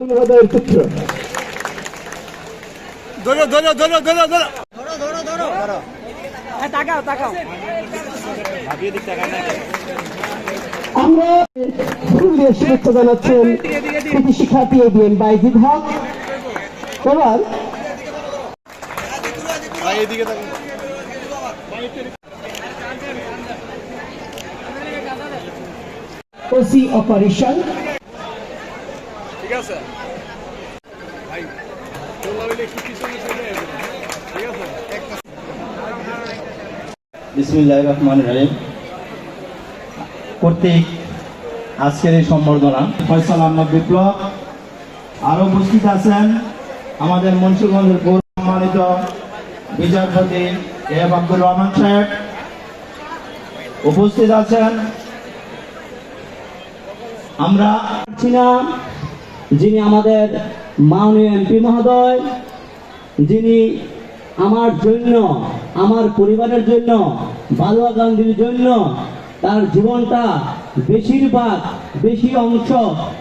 মহোদয়ের পুত্র ধরো ধরো ধরো ধরো ধরো। ধরো আমরা ফুলের শুভেচ্ছা জানাচ্ছেন শিক্ষার্থী এবিএন বাইজিদ হক এবার এদিকে ওসি অপারেশন আছে? ভাই বিসমিল্লাহ রহমান রহিম। কর্তৃক আজকের এই সম্বর্ধনা। ফয়সাল আহমদ বিপ্লব আরও উপস্থিত আছেন আমাদের মুন্সিগঞ্জের পৌর সম্মানিত বিচারপতি এফ আব্দুর রহমান সাহেব। উপস্থিত আছেন। আমরা না। যিনি আমাদের মাননীয় এমপি মহোদয়, যিনি আমার জন্য, আমার পরিবারের জন্য, বালুয়া গান্ধীর জন্য তার জীবনটা বেশিরভাগ, বেশি অংশ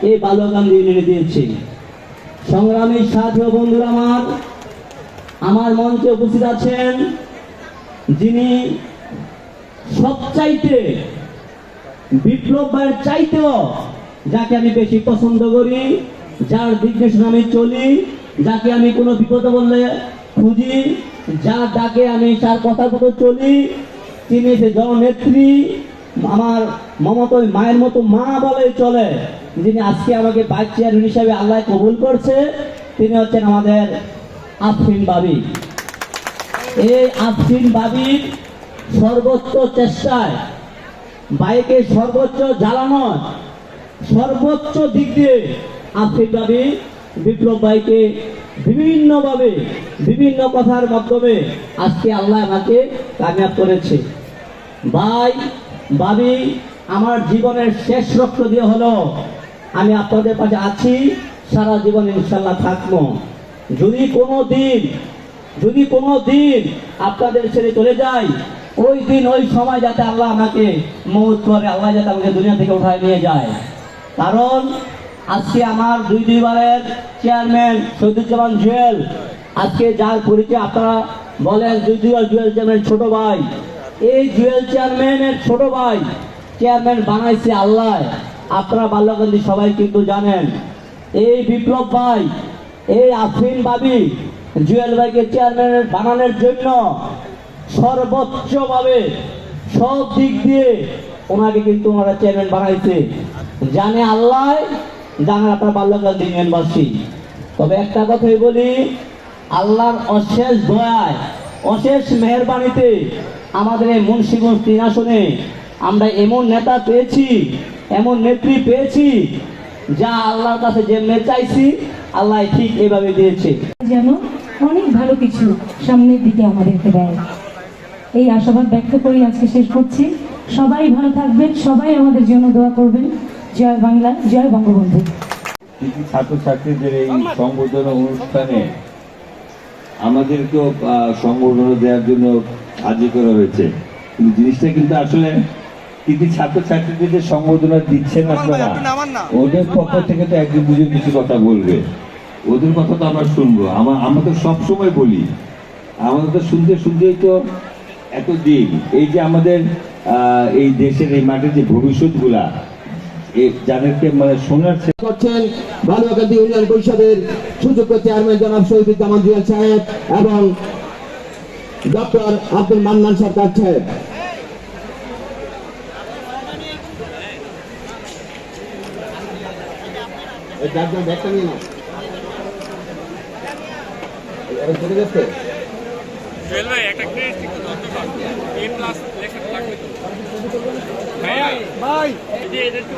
এই বালুয়া গান্ধী এনে দিয়েছে। সংগ্রামী সাথী বন্ধুরা আমার আমার মঞ্চে উপস্থিত আছেন যিনি সবচাইতে বিপ্লব চাইতেও যাকে আমি বেশি পছন্দ করি যার নির্দেশনা আমি চলি, যাকে আমি কোনো বিপদে বললে খুঁজি, যার ডাকে আমি তার কথা চলি, তিনি যে জননেত্রী, আমার মমতই মায়ের মতো মা বলে চলে, যিনি আজকে আমাকে বাইক চেয়ারম্যান হিসাবে আল্লাহ কবুল করছে, তিনি হচ্ছেন আমাদের আফরিন বাবি। এই আফরিন বাবির সর্বোচ্চ চেষ্টায়, বাইকে সর্বোচ্চ জ্বালানো সর্বোচ্চ দিক দিয়ে আফ্রিক দাবি, বিপ্লব ভাইকে বিভিন্নভাবে, বিভিন্ন কথার মাধ্যমে আজকে আল্লাহ আমাকে কামিয়াব করেছে। ভাই, ভাবি, আমার জীবনের শেষ রক্ত দিয়ে হলো, আমি আপনাদের পাশে আছি, সারা জীবন ইনশাল্লাহ থাকব। যদি কোনো দিন, যদি কোনো দিন আপনাদের ছেড়ে চলে যাই, ওই দিন, ওই সময় যাতে আল্লাহ আমাকে মৌত করে, আল্লাহ যাতে আমাকে দুনিয়া থেকে উঠায় নিয়ে যায়। কারণ আজকে আমার দুই দুইবারের চেয়ারম্যান সৈদুজ্জামান জুয়েল। আজকে যার পরিচয় আপনারা বলেন দুই দুইবার জুয়েল চেয়ারম্যান ছোট ভাই। এই জুয়েল চেয়ারম্যানের ছোট ভাই চেয়ারম্যান বানাইছে আল্লাহ। আপনারা বাল্যকান্দি সবাই কিন্তু জানেন। এই বিপ্লব ভাই, এই আফরিন বাবি জুয়েল ভাইকে চেয়ারম্যান বানানোর জন্য সর্বোচ্চভাবে সব দিক দিয়ে ওনাকে কিন্তু ওনারা চেয়ারম্যান বানাইছে। জানে আল্লাহ আপনার বাল্যকাল ইউনিয়নবাসী তবে একটা কথাই বলি, আল্লাহর অশেষ দয়ায়, অশেষ মেহরবানিতে আমাদের এই মুন্সিগঞ্জ তিন আসনে আমরা এমন নেতা পেয়েছি, এমন নেত্রী পেয়েছি, যা আল্লাহর কাছে যেমনি চাইছি, আল্লাহ ঠিক এভাবে দিয়েছে। যেন অনেক ভালো কিছু সামনের দিকে আমাদেরকে দেয় এই আশাবাদ ব্যক্ত করি আজকে শেষ করছি। সবাই ভালো থাকবেন, সবাই আমাদের জন্য দোয়া করবেন। জয় বাংলা জয় বঙ্গবন্ধু। ছাত্রছাত্রীদের এই সংবর্ধনা অনুষ্ঠানে আমাদেরকেও সংবর্ধনা দেওয়ার জন্য হাজির করা হয়েছে। কিন্তু জিনিসটা কিন্তু আসলে কৃতি ছাত্রছাত্রীদের যে সংবর্ধনা দিচ্ছেন আপনারা ওদের পক্ষ থেকে তো একজন দুজন কিছু কথা বলবে। ওদের কথা তো আমরা শুনব। আমার আমরা তো সবসময় বলি। আমাদের তো শুনতে শুনতেই তো এত দিন। এই যে আমাদের আহ, এই দেশের এই মাঠের যে ভবিষ্যৎগুলা যাদেরকে মানে শোনার করছেন বালুয়াকান্দি ইউনিয়ন পরিষদের সুযোগ্য চেয়ারম্যান জনাব শহীদুজ্জামান জুয়েল সাহেব এবং ডক্টর আব্দুল মান্নান সরকার সাহেব এই চারজন ব্যাগটা নিয়ে নাও এবার চলে গেছে জুয়েল ভাই একটা ক্রেস্ট একটু পার এ প্লাস লেখাটা লাগবে তো। ভাইয়া ভাই এই এটা একটু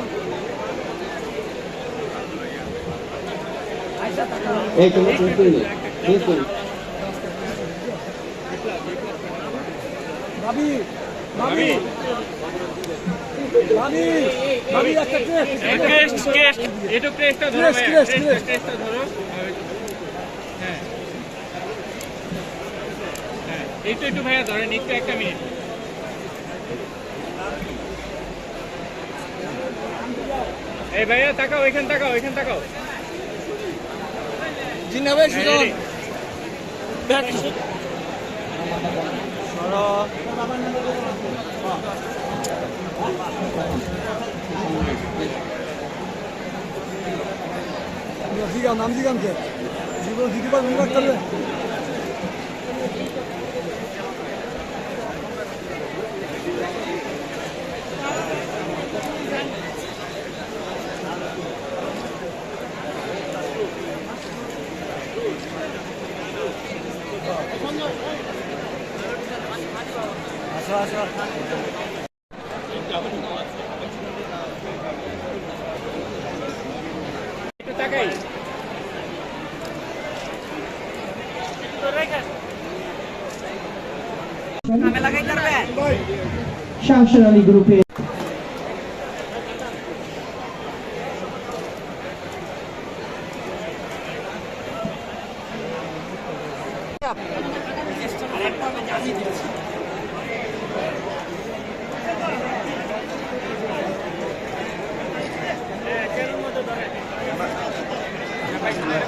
এই তুমি তুমি তুলে নিও। তুমি তুলে। ভাবি ভাবি। একটা ক্রেস্ট ক্রেস্ট এটা ক্রেস্টটা ধরো ক্রেস্ট ক্রেস্টটা ধরো। একটু একটু ভাইয়া ধরেন একটু একটা মিনিট। এই ভাইয়া তাকাও এখান তাকাও এখান তাকাও। জিনা ভাই সুজন। নাম জিগাম কে? জীবন দিতে পারবেন না করবে তাকাই শামসুর আলী গ্রুপে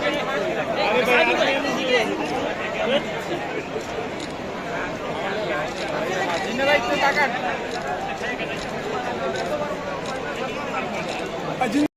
জিনা